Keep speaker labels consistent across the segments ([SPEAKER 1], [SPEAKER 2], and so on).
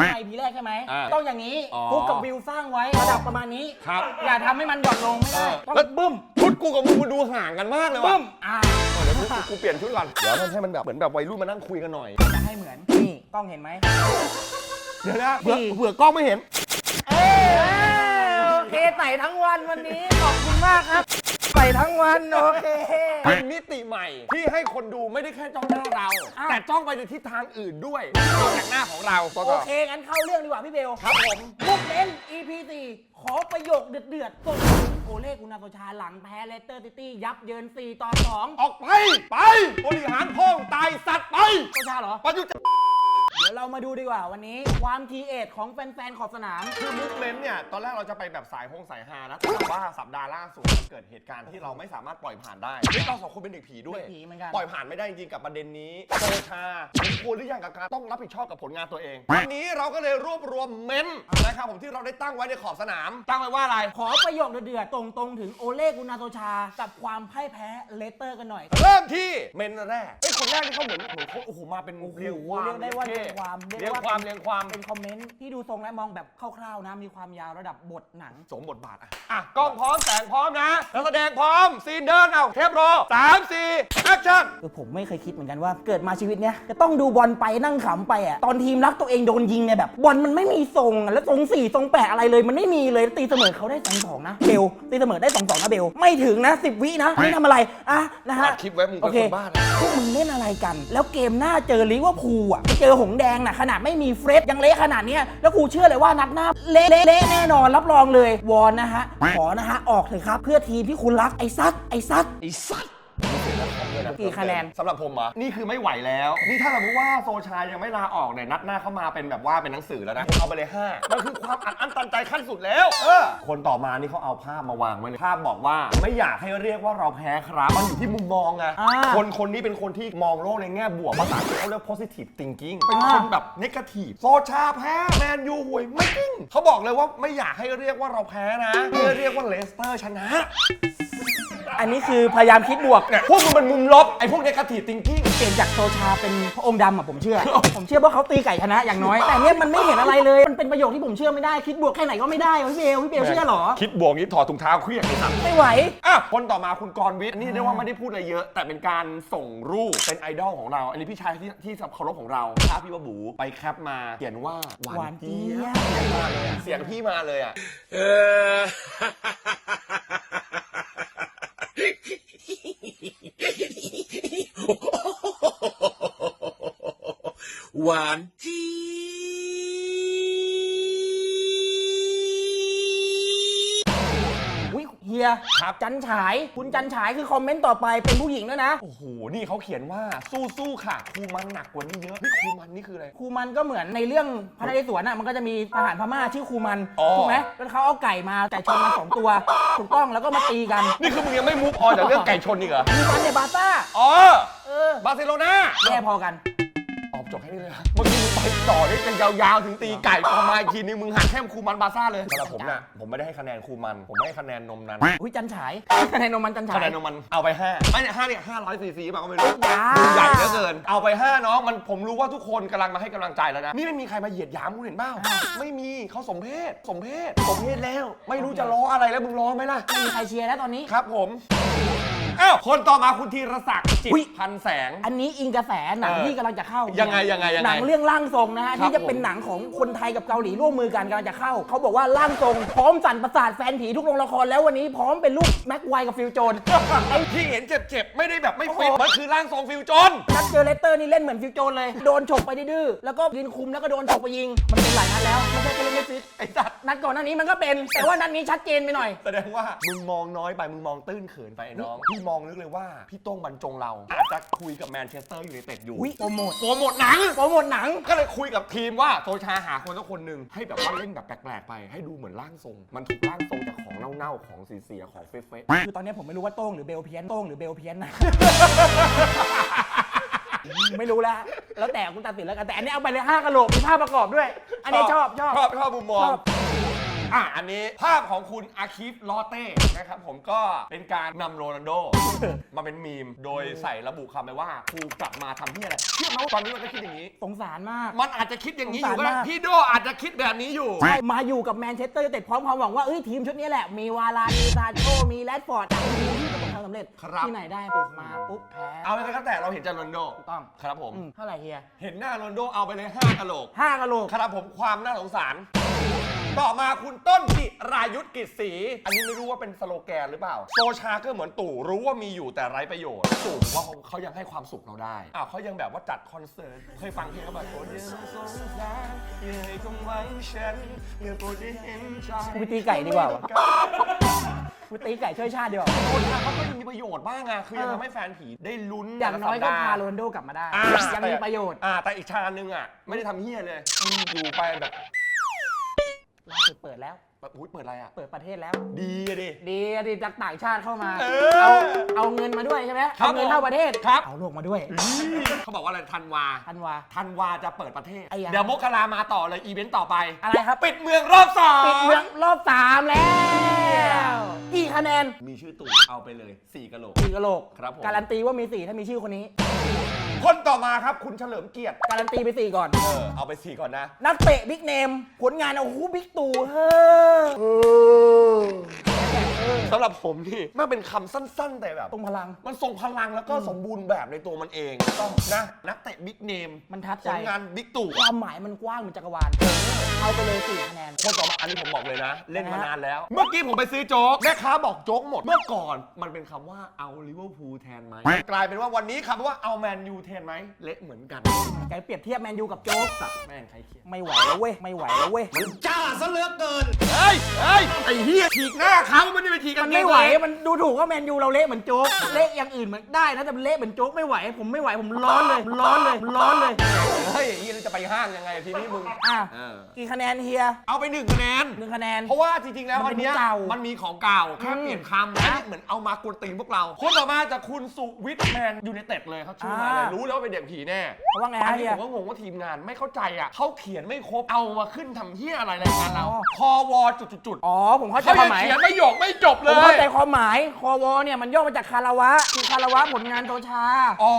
[SPEAKER 1] ข้างในพีแรกใช่ไหม
[SPEAKER 2] อ่า
[SPEAKER 1] ต้องอย่างนี้
[SPEAKER 2] อ๋อ
[SPEAKER 1] ฟุกกับวิวสร้างไว้ระดับประมาณนี้
[SPEAKER 2] ครับ
[SPEAKER 1] อย่าทำให้มันหย่อนลงไม่ได้ต้อง
[SPEAKER 2] แล้ว
[SPEAKER 1] บึ้ม
[SPEAKER 2] ชุดกูกับมึงมันดูห่างกันมากเลยว่ะ
[SPEAKER 1] บึ้มอ่า
[SPEAKER 2] เดี๋ยวกูกูเปลี่ยนชุดก่อนเดี๋ยวมันให้มันแบบเหมือนแบบวัยรุ่นมานั่งคุยกันหน่อย
[SPEAKER 1] จะให้เหมือนนี่กล้องเห็นไหม
[SPEAKER 2] เดี๋ยวนะเผื่อ
[SPEAKER 1] นี่
[SPEAKER 2] เผื่อกล้องไม่เห็น
[SPEAKER 1] เอ้ยโอเคใส่ทั้งวันวันนี้ ขอบคุณมากครับใส่ ทั้งวันโอเค
[SPEAKER 2] เป็นมิติใหม่ที่ให้คนดูไม่ได้แค่จ้องหน้าเรา
[SPEAKER 1] อ้าว
[SPEAKER 2] แต่จ้องไปในทิศทางอื่นด้วยนอกจากหน้าของเรา
[SPEAKER 1] โอเคงั้นเข้าเรื่องดีกว่าพี่เบล
[SPEAKER 2] ครับผม
[SPEAKER 1] มุกเล่น EP 4ขอประโยคเดือดๆส่งถึงโอเล่กุนาโตชาหลังแพ้เลสเตอร์ซิตี้ยับเยิน 4 ต่อ2
[SPEAKER 2] ออกไป ไปบริหารพ่องตายสัตว์ไป
[SPEAKER 1] โตชาเหรอ
[SPEAKER 2] ประยุทธ์
[SPEAKER 1] เดี๋ยวเรามาดูดีกว่าวันนี้ความทีเอทของแฟนๆขอบสนาม
[SPEAKER 2] คือมูฟเมนต์เนี่ย ตอนแรกเราจะไปแบบสายพงสายฮานะแต่ว่าสัปดาห์ล่าสุดมันเกิดเหตุการณ์ที่เราไม่สามารถปล่อยผ่านได้ที่เราสองคนเป็นเด็กผีด้วย
[SPEAKER 1] เด็กผีเหมือนกัน
[SPEAKER 2] ปล่อยผ่านไม่ได้จริงๆกับประเด็นนี้โซชาสมควรหรือยังกับการต้องรับผิดชอบกับผลงานตัวเอง วันนี้เราก็เลยรวบรวมเมนต์นะครับผมที่เราได้ตั้งไว้ในขอบสนาม ตั้งไว้ว่าอะไร
[SPEAKER 1] ขอประโยคเดือดๆตรงๆ ถึงโอเล่กุนาโตชา กับความพ่ายแพ้เลสเตอร์กันหน่อย
[SPEAKER 2] เริ่มที่เมนแรกเอ้ยคนแรกนี่เขาเหมือนเหมือนเขาโอ้โหมาเป็น
[SPEAKER 1] โอ้โห
[SPEAKER 2] เรียงความ
[SPEAKER 1] เรียกได้ว่าเรียงความ
[SPEAKER 2] เรี
[SPEAKER 1] เรี
[SPEAKER 2] ย
[SPEAKER 1] ย
[SPEAKER 2] ง
[SPEAKER 1] ก
[SPEAKER 2] ความ
[SPEAKER 1] ว่า
[SPEAKER 2] เรียงความ
[SPEAKER 1] เป็นคอมเมนต์ที่ดูทรงและมองแบบคร่าวๆนะ มีความยาวระดับบทหนัง
[SPEAKER 2] สวมบทบาทอะอะกล้องพร้อมแสงพร้อมนะนักแสดงพร้อม ซีนเดินเอาเทปโรสามสี่แอคชั่น
[SPEAKER 1] คือผมไม่เคยคิดเหมือนกันว่าเกิดมาชีวิตเนี้ยจะต้องดูบอลไปนั่งขำไปอะตอนทีมรักตัวเองโดนยิงเนี่ยแบบบอลมันไม่มีทรงอะแล้วทรงสี่ทรงแปดอะไรเลยมันไม่มีเลยตีเสมอเขาได้สองสองนะเบลตีเสมอได้สองสองนะเบลไม่ถึงนะสิบวินะไม่ทำอะไรอะนะฮะ
[SPEAKER 2] อัดคลิปไว้มึงเป็น
[SPEAKER 1] โอเค
[SPEAKER 2] คนบ้านะ
[SPEAKER 1] พวกมึงเล่นอะไรกัน แล้วเกมหน้าเจอลิเวอร์พูลอะไปเจอหงแดงน่ะขนาดไม่มีเฟรชยังเละขนาดเนี้ยแล้วกูเชื่อเลยว่านัดหน้าเละเละเละแน่นอนรับรองเลยวอนนะฮะขอนะฮะออกเลยครับ เพื่อทีมที่คุณรักไอ้ซัดไอ้ซัด
[SPEAKER 2] ไอ้สัต
[SPEAKER 1] กี่คะแนน
[SPEAKER 2] สำหรับผมอะนี่คือไม่ไหวแล้ว นี่ถ้าสมมติว่าโซชายังไม่ลาออกเนี่ยนัดหน้าเข้ามาเป็นแบบว่าเป็นหนังสือแล้วนะผมเอาไปเลยห้ามันคือความอัดอั้นตันใจขั้นสุดแล้ว เออ คนต่อมานี่เขาเอาภาพมาวางไว้เลยภาพบอกว่าไม่อยากให้เรียกว่าเราแพ้ครับมันอยู่ที่มุมมองไง
[SPEAKER 1] อ่า
[SPEAKER 2] คนคนนี้เป็นคนที่มองโลกในแง่บวกภาษาอังกฤษเขาเรียก positive thinking เป็นคนแบบ negative โซชาแพ้แมนยูห่วยไม่จริงเขาบอกเลยว่าไม่อยากให้เรียกว่าเราแพ้นะให้เรียกว่าเลสเตอร์ชนะ
[SPEAKER 1] อันนี้คือพยายามคิดบวก
[SPEAKER 2] เนี่ยพวกมึงมันมุมลบไอ้พวก negative thinking
[SPEAKER 1] เปลี่ยนจากโซชาเป็นพระองค์ดำอะผมเชื่อ ผมเชื่อว่าเขาตีไก่ชนะอย่างน้อย แต่เนี้ยมันไม่เห็นอะไรเลย มันเป็นประโยคที่ผมเชื่อไม่ได้ คิดบวกแค่ไหนก็ไม่ได้วะพี่เบลพี่เบลเชื่อเหรอ
[SPEAKER 2] คิดบวกนี้ถอดถุงเท้าเครียดเลยครับ
[SPEAKER 1] ไม่ไหว
[SPEAKER 2] อะคนต่อมาคุณกรณ์วิทย์อันนี้เรียกว่าไม่ได้พูดอะไรเยอะ แต่เป็นการส่งรูปเป็นไอดอลของเรา อันนี้พี่ชายที่ที่เคารพของเราภาพพี่ว่าบูไปแคปมาเขียนว่าหวานเจี๊ยบ เสียงมาเลยอะเสียงพี่มาเลยอะ
[SPEAKER 3] หวา น จี๊ด
[SPEAKER 1] วิเฮีย
[SPEAKER 2] ครับ
[SPEAKER 1] จันฉาย คุณจันฉายคือคอมเมนต์ต่อไปเป็นผู้หญิงด้วยนะ
[SPEAKER 2] โอ้โห นี่เขาเขียนว่าสู้ๆค่ะ ครูมันหนักกว่านี้เยอะเฮ้ยครูมันนี่คืออะไร
[SPEAKER 1] ครูมันก็เหมือนในเรื่องพระนเรศวรน่ะมันก็จะมีทหารพม่าชื่อครูมัน
[SPEAKER 2] อ๋อ
[SPEAKER 1] ถูกไหมแล้วเขาเอาไก่มาไก่ชนมาสองตัว ถูกต้องแล้วก็มาตีกัน
[SPEAKER 2] นี่คือมึงยังไม่มูฟออนจากเรื่องไก่ชนอีกเหรอ
[SPEAKER 1] ครูมันเนี่ยบาร์ซ่า
[SPEAKER 2] อ๋อ
[SPEAKER 1] เออบา
[SPEAKER 2] ร์เซโลนา
[SPEAKER 1] แย่พอกัน
[SPEAKER 2] ออกจบแค่นี้เลยเหรอเมื่อกี้มึง ไปต่อได้กันยาวๆ ถึงตีไก่พอมาอีกทีนึงมึงหักแค่ครูมันบาร์ซ่าเลยสำหรับผมน่ะผมไม่ได้ให้คะแนนครูมัน ผมให้คะแนนนมนั้น
[SPEAKER 1] อุ้ยจันฉายคะแนนนมมันจันฉาย
[SPEAKER 2] คะแนนนมมันเอาไป5ไม่เนี่ยห้าเนี่ยห้าร้อยซีซีป่ะก็ไม่รู้
[SPEAKER 1] จ้า
[SPEAKER 2] ดูใหญ่เหลือเกิน เอาไป5น้องมันผมรู้ว่าทุกคนกำลังมาให้กำลังใจแล้วนะนี่ไม่มีใครมาเหยียดหยามคุณเห็นเปล่าไม่มีเขาสมเพศสมเพศสมเพศแล้ว ไม่รู้จะล้ออะไรแล้วมึงล้อไหมล่ะ
[SPEAKER 1] ไม่มีใครเชียร์แล้วตอนนี้
[SPEAKER 2] ครับผม อ้าวคนต่อมาคุณธีรศักดิ์จิต
[SPEAKER 1] อุ๊ย
[SPEAKER 2] พันแสง
[SPEAKER 1] อันนี้อิงกระแสหนัง
[SPEAKER 2] เออ
[SPEAKER 1] ที่กำลังจะเข้า
[SPEAKER 2] ยั
[SPEAKER 1] ยัง
[SPEAKER 2] ไงยังไงยังไง
[SPEAKER 1] หนังเรื่องร่างทรงนะฮะ
[SPEAKER 2] ครับ
[SPEAKER 1] ที่จะเป็นหนังของคนไทยกับเกาหลีร่วมมือกันกำลังจะเข้า เขาบอกว่าร่างทรงพร้อมสั่นประสาทแฟนผีทุกโรงละครแล้ววันนี้พร้อมเป็นลูกแม็กไวกับฟิลโจน
[SPEAKER 2] ไอ้ที่เห็นเจ็บๆ ไม่ได้แบบไม่ฟิต
[SPEAKER 1] โอ้โห
[SPEAKER 2] มันคือร่างทรงฟิวจน
[SPEAKER 1] นัดเจอเลสเตอร์นี่เล่นเหมือนฟิลโจนเลย โดนฉกไปดื้อๆแล้วก็ยืนคุมแล้วก็โดนฉกไปยิง มันเป็นหลายนัดแล้วไม่ใช่แค่เล่นไม่ฟิต
[SPEAKER 2] ไอ้สัตว์
[SPEAKER 1] นัดก่อนหน้านี้มันก็เป็น แต่ว่านัดนี้ชัดเจนไปหน่อย
[SPEAKER 2] แสดงว่ามึงมองน้อยไปมึงมองตื้นเขินไปไอ้น้องพี่มองนึกเลยว่า พี่โต้งบรรจงเรา อาจจะคุยกับแมนเชสเตอร์ยูไนเต็ดอยู่
[SPEAKER 1] อุ๊ยโปรโมท
[SPEAKER 2] โปรโมทหนัง
[SPEAKER 1] โปรโมทหนัง
[SPEAKER 2] ก็เลยคุยกับทีมว่าโซชาหาคนสักคนหนึ่งให้แบบว่าเล่นแบบแปลกๆไป ให้ดูเหมือนร่างทรง มันถูกร่างทรงจากของเน่าๆของเสียๆของเฟะๆ
[SPEAKER 1] คือตอนนี้ผมไม่รู้ว่าโต้งหรือเบลเพี้ยนโต้งหรือเบลเพี้ยนนะ ไม่รู้แล้ว แล้วแต่คุณตัดสินแล้วกันแต่อันนี้เอาไปเลยห้ากะโหลกมีภาพประกอบด้วย อันนี้ชอบชอบ
[SPEAKER 2] ชอบชอบมุมมอง
[SPEAKER 1] ชอบ
[SPEAKER 2] อะอันนี้ภาพของคุณอาคิฟลอเต้นะครับผมก็เป็นการนำโรนัลโด มาเป็นมีมโดยใส่ระบุคำไปว่ากูกลับมาทำที่อะไรเชื่อไหมว่าตอนนี้มันก็คิดอย่างนี้
[SPEAKER 1] สงสารมาก
[SPEAKER 2] มันอาจจะคิดอย่างนี้อยู่
[SPEAKER 1] สง
[SPEAKER 2] ก็
[SPEAKER 1] สาร
[SPEAKER 2] ได้
[SPEAKER 1] มาก
[SPEAKER 2] พี่โดอาจจะคิดแบบนี้อยู่
[SPEAKER 1] ใช่มาอยู่กับแมนเชสเตอร์ยูไนเต็ดพร้อมความหวังว่าเอ้ยทีมชุดนี้แหละ มีวาลามีซานโชมีแรดฟอร์ดเป็นทีมที่ประสบความสำเร็จ
[SPEAKER 2] ครับ
[SPEAKER 1] ที่ไหนได้ปุ๊บมาปุ๊บแพ้
[SPEAKER 2] เอาเลยก็แต่เราเห็นจาโรนัลโด
[SPEAKER 1] ถูกต้อง
[SPEAKER 2] ครับผม
[SPEAKER 1] อืมเท่าไหร่เฮีย
[SPEAKER 2] เห็นหน้าโรนัลโดเอาไปเลย5กะโหลก
[SPEAKER 1] ห้ากะโหลก
[SPEAKER 2] ครับผมความน่าสงสาร ต่อมาคุณต้นจิรายุทธกิจศรีอันนี้ไม่รู้ว่าเป็นสโลแกนหรือเปล่า โซชาก็เหมือนตู่รู้ว่ามีอยู่แต่ไร้ประโยชน์ตู่ผมว่าเขาเขายังให้ความสุขเราได้อ้าวเขายังแบบว่าจัดคอนเสิร์ตเคยฟังเพลงเขาแบบโอ้ยสงสารอย่าให้คำหวังฉันอย่าโปรดได้เห็นใจ
[SPEAKER 1] กูไปตีไก่ดีกว่าวะ กูตีไก่ช่วยชาติดีกว่า
[SPEAKER 2] โซชาเขาก็ยังมีประโยชน์บ้างอะคือยังทำให้แฟนผีได้ลุ้น
[SPEAKER 1] อย่างน้อยก็
[SPEAKER 2] แต่ละสัปด
[SPEAKER 1] พา
[SPEAKER 2] ห์
[SPEAKER 1] โรนลโดกลับมาได้
[SPEAKER 2] อ่า
[SPEAKER 1] ยังมีประโยชน์
[SPEAKER 2] อ่าแต่อีกชาญนึงอะไม่ได้ทำเฮี้ยเลย อยู่ไปแบบ
[SPEAKER 1] ล่าสุดเปิดแล้ว
[SPEAKER 2] แบบอุ้ยเปิดอะไรอะ
[SPEAKER 1] เปิดประเทศแล้ว
[SPEAKER 2] ดีอะดิ
[SPEAKER 1] ดีอะดีจากต่างชาติเข้ามา
[SPEAKER 2] เออ
[SPEAKER 1] เอาเอาเงินมาด้วยใช่ไหม
[SPEAKER 2] ครับ
[SPEAKER 1] เอาเงินเข้าประเทศ
[SPEAKER 2] ครับ
[SPEAKER 1] เอาโลกมาด้วย
[SPEAKER 2] เขาบอกว่าอะไรธันวา
[SPEAKER 1] ทันวา
[SPEAKER 2] ธันวาจะเปิดประเทศ
[SPEAKER 1] ไอ้ยะ
[SPEAKER 2] เดี๋ยวมกรามาต่อเลยอีเวนต์ต่อไป
[SPEAKER 1] อะไรครับ
[SPEAKER 2] ปิดเมืองรอบสอง
[SPEAKER 1] ปิดเมืองรอบสามแล้วกี่คะแนน
[SPEAKER 2] มีชื่อตู่เอาไปเลย4กะโหลก
[SPEAKER 1] สี่กะโหลก
[SPEAKER 2] ครับผม
[SPEAKER 1] การันตีว่ามีสี่ถ้ามีชื่อคนนี้
[SPEAKER 2] คนต่อมาครับคุณเฉลิมเกียรติ
[SPEAKER 1] การันตีไปสี่ก่อน
[SPEAKER 2] เออเอาไป4ก่อนนะ
[SPEAKER 1] นักเตะบิ๊กเนม ผลงานโอ้โหบิ๊กตู่เฮ้อ
[SPEAKER 2] สำหรับผมนี่มันเป็นคำสั้น ๆ แต่แบบ
[SPEAKER 1] ตรงพลัง
[SPEAKER 2] มันทรงพลังแล้วก็สมบูรณ์แบบในตัวมันเองต้องนะนักเตะบิ๊กเนม
[SPEAKER 1] มันทัด
[SPEAKER 2] ผ
[SPEAKER 1] ใจ
[SPEAKER 2] ลงานบิ๊กตู่
[SPEAKER 1] ความหมายมันกว้างเหมือนจักรวาล เอาไปเลยสี่คะแนน
[SPEAKER 2] คนต่อมาอันนี้ผมบอกเลยนะ เล่นมา
[SPEAKER 1] นะฮะ
[SPEAKER 2] นานแล้ว เมื่อกี้ผมไปซื้อโจ๊กแม่ค้าบอกโจ๊กหมด เมื่อก่อนมันเป็นคำว่าเอาลิเวอร์พูลแทนไหมกลายเป็นว่าวันนี้คำว่าเอาแมนยูแทนไหมเละเหมือนกัน
[SPEAKER 1] แกเปรียบเทียบแมนยูกับโจ๊ก
[SPEAKER 2] สัตว์แม่งใครเขียน
[SPEAKER 1] ไม่ไหวแล้วเว้ย ไม่ไหวแล้วเว้ย
[SPEAKER 2] จ้าซะเหลือเกินเฮ้ยเฮ้ยไอ้เฮียฉีกหน้าเขาไม่ได้ไปฉีกกั
[SPEAKER 1] มันนไม่ไหว มันดูถูกว่าแมนยูเราเละเหมือนโจ๊ก เละอย่างอื่นเหมือนได้นะแต่มันเละเหมือนโจ๊กไม่ไหว ผมไม่ไหว ผมร้อนเลย ร้อนเลย ร้อนเลย
[SPEAKER 2] เฮ้ยไอ้เฮียแล้ว จะไปห้างยังไงทีนี้มึง
[SPEAKER 1] อะ
[SPEAKER 2] เออ
[SPEAKER 1] กี่คะแนนเฮีย
[SPEAKER 2] เอาไปหนึ่งคะแนน
[SPEAKER 1] หนึ่งคะแนน
[SPEAKER 2] เพราะว่าจริงๆ แล้ว
[SPEAKER 1] มั
[SPEAKER 2] อั
[SPEAKER 1] น
[SPEAKER 2] น
[SPEAKER 1] เป็น
[SPEAKER 2] เนี้ย
[SPEAKER 1] เก่ามั
[SPEAKER 2] มันมีของเก่าแค่
[SPEAKER 1] อืม
[SPEAKER 2] เปลี่ยนคำอันนี้เหมือนเอามากวนตีนพวกเรา คนต่อมาจากคุณสุวิทย์แมนยูไนเต็ดเลยเขาชื่อมาเลย
[SPEAKER 1] อ่ารู้
[SPEAKER 2] รู้แล้วว่าเป็นเด็กผีแน่
[SPEAKER 1] เขาว่าไง
[SPEAKER 2] อัน
[SPEAKER 1] ฮะ
[SPEAKER 2] นี้
[SPEAKER 1] เฮี
[SPEAKER 2] ผ
[SPEAKER 1] ย
[SPEAKER 2] มก็งงว่าทีมงานไม่เข้าใจอะเขาเขียนไม่ครบเอามาขึ้นทำเฮียอะไรรายการเรา
[SPEAKER 1] อ๋อ
[SPEAKER 2] คอวอจุดๆๆ
[SPEAKER 1] อ๋อ ผมเข้าใจ
[SPEAKER 2] เขา
[SPEAKER 1] ค
[SPEAKER 2] ยั
[SPEAKER 1] วางมหมาย
[SPEAKER 2] เขียนไม่หยกไม่จบ
[SPEAKER 1] ผ
[SPEAKER 2] เล
[SPEAKER 1] มเข้ายใจความหมาย คอวอเนี่ยมันย่อมาจากคาราวะ คือคาราวะผลงานโตชา
[SPEAKER 2] อ๋อ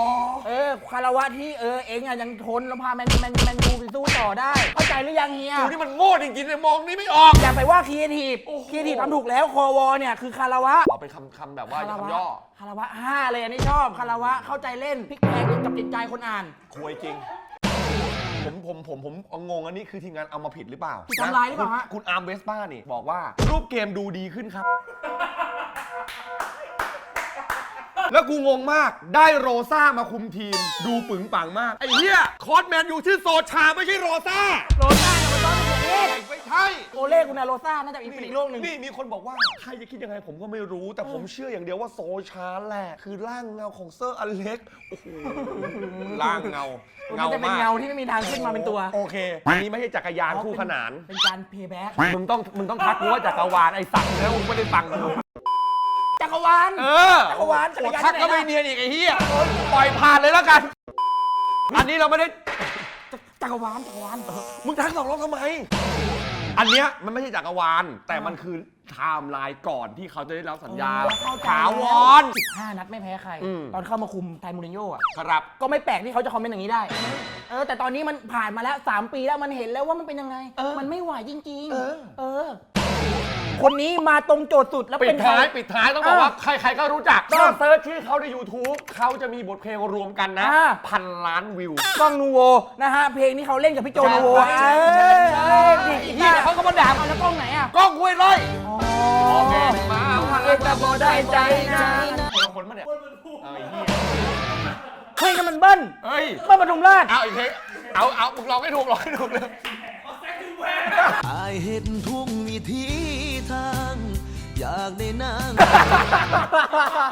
[SPEAKER 1] เออ คาราวะที่เออเองอะยังทนแล้วพาแมนแมนแมนยูไปสู้ต่อได้ เข้าใจหรือยังเฮีย
[SPEAKER 2] กูนี่มันโง่จริงๆเลยมองนี่ไม่ออก
[SPEAKER 1] อย่าไปว่าครีเอทีฟ
[SPEAKER 2] โอ้โห
[SPEAKER 1] ครีเอทีฟทำถูกแล้ว คอวอเนี่ยคือคาราวะ
[SPEAKER 2] เอาเป็นคำคำแบบว่าอย่าคำย่อ
[SPEAKER 1] คาราวะห้าเลยอันนี้ชอบ คาราวะเข้าใจเล่นพลิกแพลงกับจิตใจคนอ่าน
[SPEAKER 2] ควยจริง ผมผมผมผมงงอันนี้คือทีมงานเอามาผิดหรือเปล่า
[SPEAKER 1] ผิดทำลายหรือเปล่าฮะ
[SPEAKER 2] คุณคุณอาร์มเวสป้านี่บอกว่ารูปเกมดูดีขึ้นครับ แล้วกูงงมาก ได้โรซ่ามาคุมทีม ดูปึงปังมาก ไอ้เหี้ยคอร์สแมนอยู่ชื่อโซชาไม่ใช่โรซ่า
[SPEAKER 1] โรซ่าเนี่ยมันต้องเป็นอย่างนี้
[SPEAKER 2] ไม่ใช่
[SPEAKER 1] โอเล่กุนาโรซ่าน่าจะอีกเป็นอีกโลกหนึ่ง
[SPEAKER 2] นี่มีคนบอกว่า ใครจะคิดยังไงผมก็ไม่รู้ แต่ผมเชื่ออย่างเดียวว่าโซชาแหละคือร่างเงาของเซอร์อเล็กซ์โอ้โหร่างเงา
[SPEAKER 1] มันจะเป็นเงาที่ไม่มีทางขึ้นมาเป็นตัว
[SPEAKER 2] โอเคอันนี้ไม่ใช่จักรยานคู่ขนาน
[SPEAKER 1] เป็นการเพย์แบ็ก
[SPEAKER 2] มึงต้องมึงต้องทักกูว่าจักรวาลไอ้สัตว์แล้วมึงไม่ได้ฟังกู
[SPEAKER 1] จักรวาล
[SPEAKER 2] เออ
[SPEAKER 1] จักรวาลจักรยาน
[SPEAKER 2] โอ้ทักก็
[SPEAKER 1] ที่ไหนล่ะ
[SPEAKER 2] ไม่เนียนอีกไอ้เหี้ยปล่อยผ่านเลยแล้วกัน อันนี้เราไม่ได้
[SPEAKER 1] จักรวาลจักรวาล
[SPEAKER 2] มึงทักสองรอบทำไม อันเนี้ยมันไม่ใช่จักรวาล แต่มันคือไทม์ไลน์ก่อนที่เขาจะได้รับสัญญา
[SPEAKER 1] เข้ใจ
[SPEAKER 2] ถาวร
[SPEAKER 1] สิบห้านัดไม่แพ้ใคร
[SPEAKER 2] อืม
[SPEAKER 1] ตอนเข้ามาคุมไทมูรินโญ่อะ
[SPEAKER 2] ครับ
[SPEAKER 1] ก็ไม่แปลกที่เขาจะคอมเมนต์อย่างนี้ได้ เออ แต่ตอนนี้มันผ่านมาแล้ว 3 ปีแล้วมันเห็นแล้วว่ามันเป็นยังไง มันไม่ไหวจริง
[SPEAKER 2] เออ
[SPEAKER 1] ๆเออ คนนี้มาตรงโจทย์สุดแล้ว
[SPEAKER 2] ปิ
[SPEAKER 1] เป็
[SPEAKER 2] ด
[SPEAKER 1] น
[SPEAKER 2] ท้าย
[SPEAKER 1] ใคร
[SPEAKER 2] ปิดท้ายต้องบอกว่าใครๆก็รู้จัก
[SPEAKER 1] ต้
[SPEAKER 2] ถ้า
[SPEAKER 1] อง
[SPEAKER 2] เซิร์ชชื่อเขาใน YouTube เขาจะมีบทเพลงรวมกันนะ
[SPEAKER 1] อ่า
[SPEAKER 2] พันล้านวิว
[SPEAKER 1] กล้องนูโวนะฮะเพลงนี้เขาเล่นกับพี่โจนูโว
[SPEAKER 2] ใช่
[SPEAKER 1] เอ
[SPEAKER 2] ใช่
[SPEAKER 1] อ
[SPEAKER 2] ใช่
[SPEAKER 1] เออดี
[SPEAKER 2] ไอ้
[SPEAKER 1] ด
[SPEAKER 2] เหี้ย
[SPEAKER 1] เขาก็มาด่าเอาแล้วกล้องไหนอะ
[SPEAKER 2] กล้องห้วยไร่
[SPEAKER 1] อ๋อ
[SPEAKER 2] โอเคมา
[SPEAKER 1] เอกแต่บอได้ใจนะ
[SPEAKER 2] คนละคนปะเนี่ยเอาไอ้เหี้ย
[SPEAKER 1] เฮ้ยนั่นมันเบิ้ล
[SPEAKER 2] เฮ้ย
[SPEAKER 1] เบิ้ลปทุมราช
[SPEAKER 2] เอาอีกเพลงเอาเอามึงลองให้ถูกลองให้ถูกเลย
[SPEAKER 3] อายเห็นทุกวิธี ทาง อยากได้นาง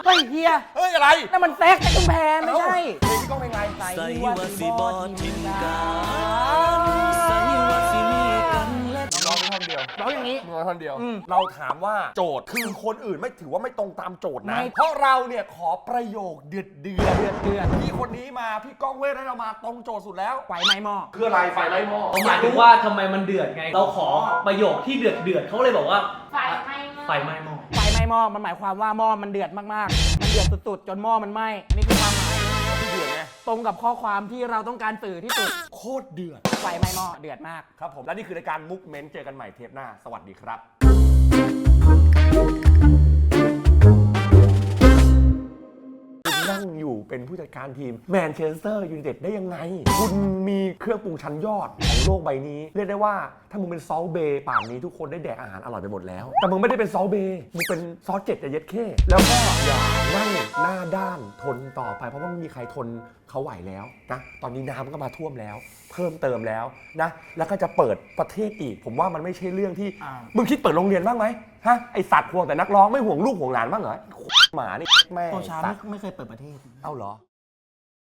[SPEAKER 1] เฮ้ยเฮีย
[SPEAKER 2] เฮ้ย อะไร
[SPEAKER 1] นั่นมันแซกแต่ชุมแพไม่ใช่
[SPEAKER 2] เพลงที่กล้องเป็นไง
[SPEAKER 3] ใส่ว่าสิบอทิมกันใส่ว่าสิมีกันและ
[SPEAKER 2] ร้องไปท่อนเดียว
[SPEAKER 1] แล้วอย่างนี้
[SPEAKER 2] มึงเอาคนเดียว
[SPEAKER 1] อืม
[SPEAKER 2] เราถามว่าโจทย์คือคนอื่นไม่ถือว่าไม่ตรงตามโจทย์นะ
[SPEAKER 1] ไม่
[SPEAKER 2] เพราะเราเนี่ยขอประโยคเดือดเดือด
[SPEAKER 1] เดือดเดือด
[SPEAKER 2] พี่คนนี้ มาพี่ก้องเวทให้เรามาตรงโจทย์สุดแล้ว
[SPEAKER 1] ไฟไหม้หม้อ
[SPEAKER 2] คืออะไรไฟไล่หม้อ
[SPEAKER 4] ผมหมายถึงว่าทำไมมันเดือดไง เราขอประโยคที่เดือดเดือดเขาเลยบอกว่า
[SPEAKER 5] ไฟไหม้หม้อ
[SPEAKER 4] ไฟไหม้หม้อ
[SPEAKER 1] ไฟไหม้หม้อ มันหมายความว่าหม้อมันเดือดมากๆ มันเดือดสุดๆ จนหม้อมันไหม้อันนี่คือความหมาย
[SPEAKER 2] ที่เดือดไง
[SPEAKER 1] ตรงกับข้อความที่เราต้องการสื่อที่สุด
[SPEAKER 2] โคตรเดือด
[SPEAKER 1] ไฟไหม้หม้อ เดือดมาก
[SPEAKER 2] ครับผมและนี่คือรายการมุกเมนต์เจอกันใหม่เทปหน้า สวัสดีครับ นั่งอยู่เป็นผู้จัดการทีมแมนเชสเตอร์ยูไนเต็ดได้ยังไง คุณมีเครื่องปรุงชั้นยอดของโลกใบนี้ เรียกได้ว่าถ้ามึงเป็นซอลเบย์ป่านนี้ทุกคนได้แดกอาหารอร่อยไปหมดแล้ว แต่มึงไม่ได้เป็นซอลเบย์มึงเป็นซอสเจ็ดแต่เย็ดเข้แล้วก็อย่านั่งหน้าด้านทนต่อไปเพราะว่าไม่มีใครทน เขาไหวแล้วนะตอนนี้น้ำก็มาท่วมแล้ว เพิ่มเติมแล้วนะแล้วก็จะเปิดประเทศอีก ผมว่ามันไม่ใช่เรื่องที่
[SPEAKER 1] อ่า
[SPEAKER 2] มึงคิดเปิดโรงเรียนบ้างไหมฮะไอสัตว์ห่วงแต่นักร้องไม่ห่วงลูกห่วงหลานบ้างเหรอหมานี่แม่
[SPEAKER 1] โซชา
[SPEAKER 2] สั
[SPEAKER 1] ไม่
[SPEAKER 2] ตว์
[SPEAKER 1] ไม่เคยเปิดประเทศ
[SPEAKER 2] เอาเหรอ